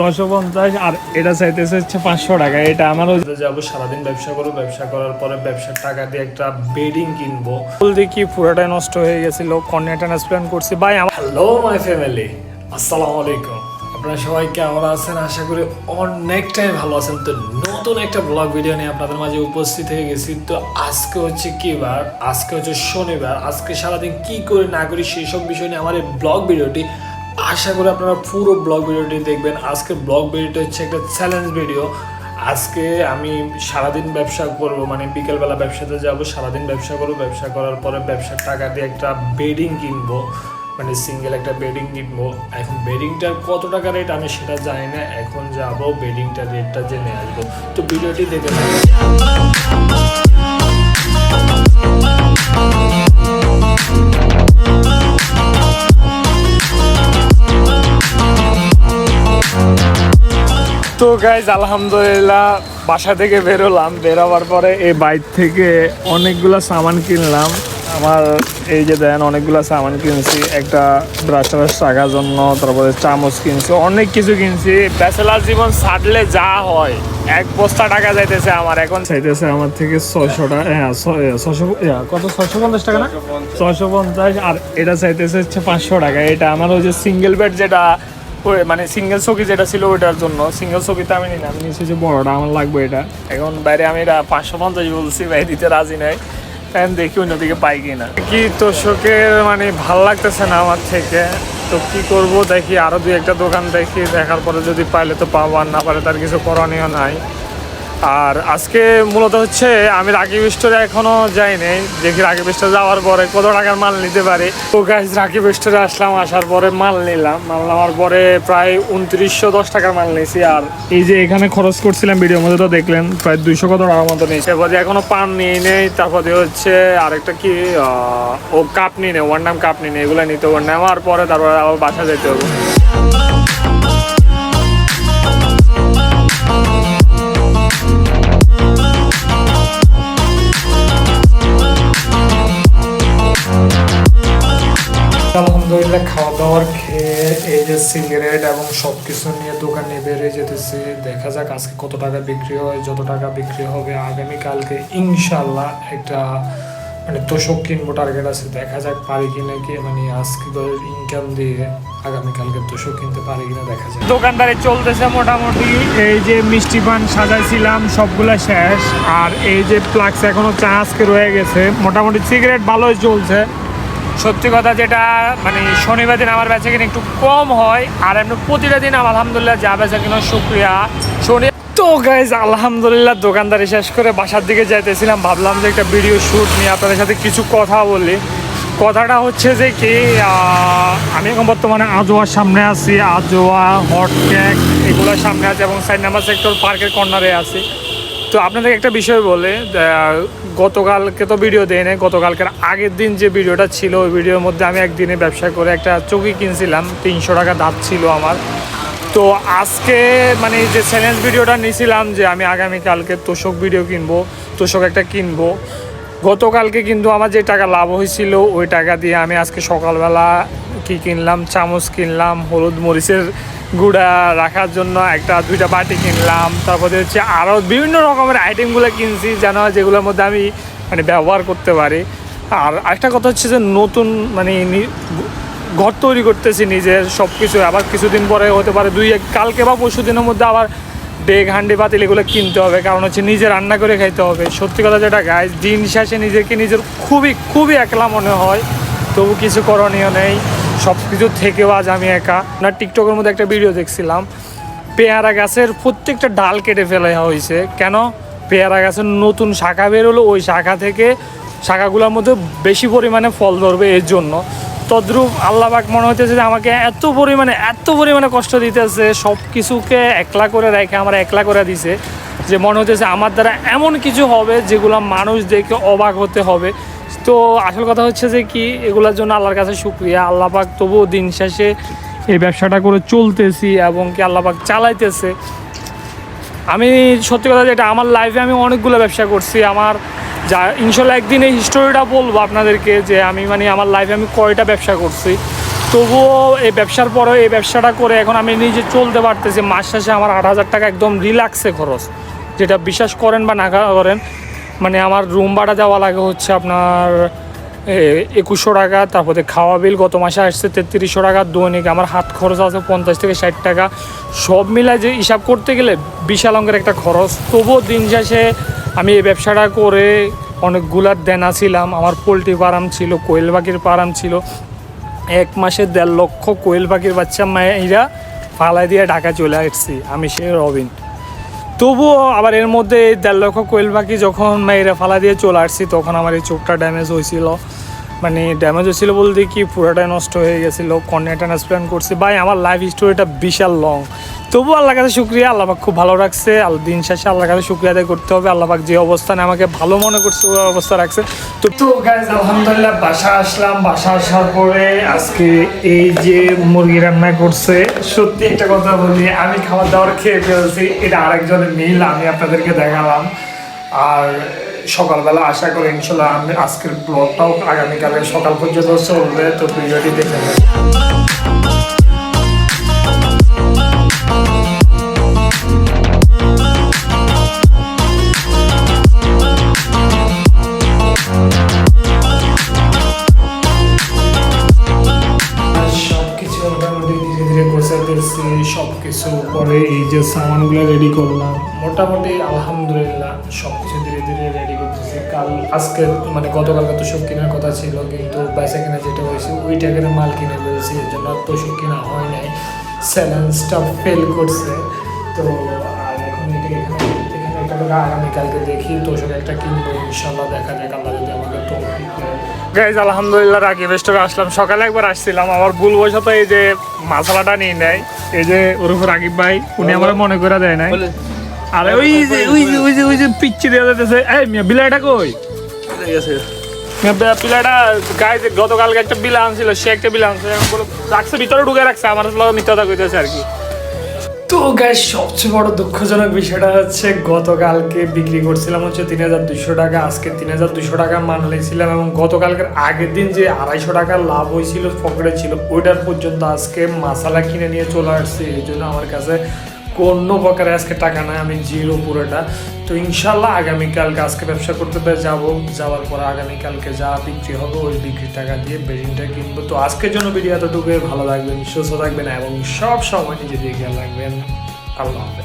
ছশো পঞ্চাশ আর এটা চাইতেছে হচ্ছে পাঁচশো টাকা। এটা আমারও যাব সারাদিন ব্যবসা করব ব্যবসা করার পরে ব্যবসার টাকা দিয়ে একটা বেডিং কিনবো। ফুল দেখি পুরোটাই নষ্ট হয়ে গেছিল কর্নিয়া ট্রান্সপ্লান্ট করছি। ভাই আমার হ্যালো মাই ফ্যামিলি আসসালামু আলাইকুম। আপনারা সবাই কেমন আছেন? আশা করি অনেকটাই ভালো আছেন। তো নতুন একটা ব্লগ ভিডিও নিয়ে আপনাদের মাঝে উপস্থিত হয়ে গেছি। তো আজকে হচ্ছে কি বার? আজকে হচ্ছে শনিবার। আজকে সারাদিন কি করে না করি সেই সব বিষয় নিয়ে আমার এই ব্লগ ভিডিওটি আশা করি আপনারা পুরো ব্লগ ভিডিওটি দেখবেন। আজকে ব্লগ ভিডিওটি হচ্ছে একটা চ্যালেঞ্জ ভিডিও আজকে আমি সারাদিন ব্যবসা করব মানে বিকেলবেলা ব্যবসাতে যাব, সারাদিন ব্যবসা করব, ব্যবসা করার পরে ব্যবসার টাকা দিয়ে একটা বেডিং কিনবো মানে সিঙ্গেল একটা বেডিং কিনবো। এখন বেডিংটার কত টাকা রেট আমি সেটা জানি না, এখন যাব বেডিংটার রেটটা জেনে আসব। তো ভিডিওটি দেখে। তো গাইজ আলহামদুলিল্লাহ বাসা থেকে বেরোলাম। বেরোবার পরে এই বাইক থেকে অনেকগুলো সামান কিনলাম। আমার এই যে দেন অনেকগুলো সামান কিনছি। একটা ব্রাশ ট্রাশ রাখার জন্য তারপরে চামচ কিনছি অনেক কিছু কিনছি। ব্যাচেলার জীবন ছাড়লে যা হয় এক বস্তা টাকা যাইতেছে আমার এখন। চাইতেছে আমার থেকে ছয়শো টাকা হ্যাঁ ছশো কত ছশো পঞ্চাশ টাকা না? ছশো পঞ্চাশ। আর এটা চাইতেছে হচ্ছে পাঁচশো টাকা। এটা আমার ওই যে সিঙ্গেল বেড যেটা ওই মানে সিঙ্গেল চকি যেটা ছিল ওইটার জন্য। সিঙ্গেল চকিতে আমি নিলাম নিয়েছি যে বড়টা, আমার লাগবে এটা। এখন বাইরে আমি এটা পাঁচশো পঞ্চাশ বলছি, ভাই, দিতে রাজি নাই। এখন দেখি অন্যদিকে পাই কি কিনা। কি তোষকের মানে ভালো লাগতেছে না আমার থেকে? তো কি করব? দেখি আরও দুই একটা দোকান দেখি, দেখার পরে যদি পাইলে তো পাবো, আর না পারে তার কিছু করণীয় নাই। আর আজকে মূলত হচ্ছে আমি রাকিব স্টোরে এখনও যাইনি দেখি রাকিব স্টোরে যাওয়ার পরে কত টাকার মাল নিতে পারি। তো গাছ রাকিব স্টোরে আসলাম, আসার পরে মাল নিলাম। মাল নেওয়ার পরে প্রায় উনত্রিশশো দশ টাকার মাল নিয়েছি। আর এই যে এখানে খরচ করছিলাম ভিডিওর মধ্যে তো দেখলেন, প্রায় দুইশো কত টাকার মতো নিয়েছি। এরপরে এখনও পান নিয়ে নেই, তারপরে হচ্ছে আরেকটা কি ও কাপ নিয়ে নেই ওয়ান নাম কাপ নিয়ে নেই, এগুলো নিতে হবে। নেওয়ার পরে তারপরে আবার বাসা যেতে হবে। আলহামদুলিল্লাহ খাওয়া দাওয়ার খেয়ে, এই যে সিগারেট এবং সব কিছু নিয়ে দোকানে বেরিয়ে যেতেছি, দেখা যাক আজকে কত টাকা বিক্রি হয়, যত টাকা বিক্রি হবে, আগামীকালকে ইনশাল্লাহ একটা মানে তোষক কিনবো টার্গেট আছে, দেখা যাক পারি কিনা কি মানে আজকে ইনকাম দিয়ে আগামীকালকে তোষক কিনতে পারি কিনা দেখা যাক। দোকানদারি চলতেছে মোটামুটি, এই যে মিষ্টি পান সাজাইছিলাম, সবগুলা শেষ, আর এই যে ফ্লাক্স এখনও চা আজকে রয়ে গেছে, মোটামুটি সিগারেট ভালোই চলছে। সত্যি কথা যেটা মানে শনিবার দিন আমার বেচা কিনা একটু কম হয়, আর এমনি প্রতিটা দিন আলহামদুলিল্লাহ যা বেচা কিনা শুক্রিয়া। শনি তো গাইজ আলহামদুলিল্লাহ দোকানদারি শেষ করে বাসার দিকে যাইতেছিলাম, ভাবলাম যে একটা ভিডিও শ্যুট নিয়ে আপনাদের সাথে কিছু কথা বলি। কথাটা হচ্ছে যে কি আমি এখন বর্তমানে আজোয়ার সামনে আছি, আজোয়া, হট কেক এগুলোর সামনে আছে এবং সাইড নাম্বার সেক্টর পার্কের কর্নারে আছি। তো আপনাদের একটা বিষয় বলে গতকালকে তো ভিডিও দেয় নাই, গতকালকের আগের দিন যে ভিডিওটা ছিল, ওই ভিডিওর মধ্যে আমি একদিনে ব্যবসা করে একটা চৌকি কিনছিলাম, তিনশো টাকা দাঁত ছিল আমার। তো আজকে মানে যে চ্যালেঞ্জ ভিডিওটা নিয়েছিলাম যে আমি আগামীকালকে তোষক ভিডিও কিনবো, তোষক একটা কিনবো। গতকালকে কিন্তু আমার যে টাকা লাভ হয়েছিল, ওই টাকা দিয়ে আমি আজকে সকালবেলা কি কিনলাম, চামচ কিনলাম, হলুদ মরিচের গুঁড়া রাখার জন্য একটা, দুইটা বাটি কিনলাম। তারপরে হচ্ছে আরও বিভিন্ন রকমের আইটেমগুলো কিনছি, যেন যেগুলোর মধ্যে আমি মানে ব্যবহার করতে পারি। আর আরেকটা কথা হচ্ছে যে নতুন মানে ঘর তৈরি করতেছি নিজের সব কিছু আবার কিছুদিন পরে হতে পারে দুই এক, কালকে বা পরশু দিনের মধ্যে আবার ডেক হান্ডি পাতিল এগুলো কিনতে হবে। কারণ হচ্ছে নিজে রান্না করে খাইতে হবে। সত্যি কথা যেটা গাছ দিন শেষে নিজেকে নিজের খুবই খুবই একলা মনে হয়। তবু কিছু করণীয় নেই। সব কিছু থেকেও আজ আমি একা। না টিকটকের মধ্যে একটা ভিডিও দেখছিলাম। পেয়ারা গাছের প্রত্যেকটা ডাল কেটে ফেলা হয়েছে। কেন? পেয়ারা গাছের নতুন শাখা বেরোলো ওই শাখা থেকে শাখাগুলোর মধ্যে বেশি পরিমাণে ফল ধরবে এর জন্য। তদ্রুপ আল্লাহবাক মনে হইতেছে যে আমাকে এত পরিমাণে এত পরিমাণে কষ্ট দিতেছে সব কিছুকে একলা করে রেখে আমার একলা করে দিছে, যে মনে হতেছে আমার দ্বারা এমন কিছু হবে যেগুলো মানুষ দেখে অবাক হতে হবে। তো আসল কথা হচ্ছে যে কি, এগুলোর জন্য আল্লাহর কাছে শুক্রিয়া। আল্লাহ পাক তবুও দিন শেষে এই ব্যবসাটা করে চলতেছি এবং কি আল্লাহ পাক চালাইতেছে। আমি সত্যি কথা যেটা, আমার লাইফে আমি অনেকগুলো ব্যবসা করছি। আমার যা, ইনশাল্লাহ একদিন এই হিস্টোরিটা বলব আপনাদেরকে যে আমি মানে আমার লাইফে আমি কয়টা ব্যবসা করছি। তবুও এই ব্যবসার পরেও এই ব্যবসাটা করে এখন আমি নিজে চলতে পারতেছি। মাস শেষে আমার আট হাজার টাকা একদম রিল্যাক্সে খরচ। যেটা বিশ্বাস করেন বা না করেন মানে আমার রুম ভাড়া দেওয়া লাগে হচ্ছে আপনার একুশশো টাকা, তারপরে খাওয়া বিল গত মাসে আসছে তেত্রিশশো টাকা, দৈনিক আমার হাত খরচ আছে পঞ্চাশ থেকে ষাট টাকা। সব মিলায় যে হিসাব করতে গেলে বিশাল অঙ্কের একটা খরচ। তবুও দিন শেষে আমি এই ব্যবসাটা করে অনেকগুলার দেনা ছিলাম। আমার পোলট্রি ফার্ম ছিল, কোয়েল পাখির ফার্ম ছিল। এক মাসে দেড় লক্ষ কোয়েল পাখির বাচ্চা মায়েরা ফালাই দিয়ে ঢাকা চলে আসছি, আমি সে রবিন। তবুও আবার এর মধ্যে এই দেড় লক্ষ কোয়েল পাখি যখন মেয়েরা ফালা দিয়ে চলে আসছি, তখন আমার এই চোখটা ড্যামেজ হয়েছিল। মানে ড্যামেজ হয়েছিল বলতে কি, পুরোটাই নষ্ট হয়ে গেছিল কর্নিয়া ট্রান্সপ্লান্ট করছি। ভাই, আমার লাইফ স্টোরিটা বিশাল লং তবুও আল্লাহ কাছে শুক্রিয়া আল্লাপাক খুব ভালো রাখছে। দিন শেষে আল্লাহ কাছে শুক্রিয়া আদায় করতে হবে। আল্লাপাক যে অবস্থানে আমাকে ভালো মনে করছে, ওই অবস্থা রাখছে। তো তো গাইজ আলহামদুলিল্লাহ বাসা আসলাম। বাসা আসার পরে আজকে এই যে মুরগি রান্না করছে, সত্যি একটা কথা বলি, আমি খাবার দাবার খেয়ে ফেলছি। এটা আরেকজনের মিল, আমি আপনাদেরকে দেখালাম। আর সকালবেলা আশা করি ইনশাল্লাহ আমি আজকের ব্লগটাও আগামীকালের সকাল পর্যন্ত চলবে, তো ভিডিওটি দেখে যে রেডি করলাম। মোটামুটি আলহামদুলিল্লাহ সব কিছু ধীরে ধীরে রেডি করতেছি। কাল আজকে মানে গতকালকে তো সব কেনার কথা ছিল, কিন্তু বেচা কেনা যেটা হয়েছে, ওই টাকার মাল কিনে ফেলছি, এর জন্য তো সব কেনা হয় নাই। চ্যালেঞ্জটা ফেল করছে। তো আর এখন আগামীকালকে দেখি তোষক একটা কিনবো ইনশাল্লাহ দেখা যাক, আল্লাহ যদি আমাকে তো গাইজ আলহামদুলিল্লাহ রাকিব স্টোরে আসলাম। সকালে একবার আসছিলাম। আমার ভুল বসত এই যে মশলাটা নিয়ে নেয় এই যে ওর উপর রাকিব ভাই উনি আমার মনে করে দেয় নাই। আরে ওই যে ওই যে ওই যে ওই যে পিচ্ছি দিয়ে যেতেছে এই মিয়া বিলাইটা কই? বিলাইটা গাইজ গতকালকে একটা বিলা আনছিল সে একটা বিলা আনছে। রাখছে ভিতরে ঢুকে রাখছে আমার মিথ্যা কথা কইতেছে আর কি। তো গাইজ সবচেয়ে বড় দুঃখজনক বিষয়টা হচ্ছে গতকালকে বিক্রি করছিলাম হচ্ছে তিন হাজার দুশো টাকা, আজকে তিন হাজার দুশো টাকা মান লেগেছিলাম এবং গতকালকের আগের দিন যে আড়াইশো টাকা লাভ হয়েছিল, পকেটে ছিল, ওইটার পর্যন্ত আজকে মাসালা কিনে নিয়ে চলে আসছে, এই জন্য আমার কাছে কোনো প্রকারে আজকে টাকা নাই, আমি জিরো পুরোটা। তো ইনশাল্লাহ আগামীকালকে আজকে ব্যবসা করতে যাব। যাওয়ার পর আগামীকালকে যা বিক্রি হবে, ওই বিক্রির টাকা দিয়ে বেডিংটা কিনবো। তো আজকের জন্য ভিডিও এতটুকু ভালো লাগবেন সুস্থ থাকবেন এবং সব সময় নিজে দিয়ে খেয়াল রাখবেন। আল্লাহ।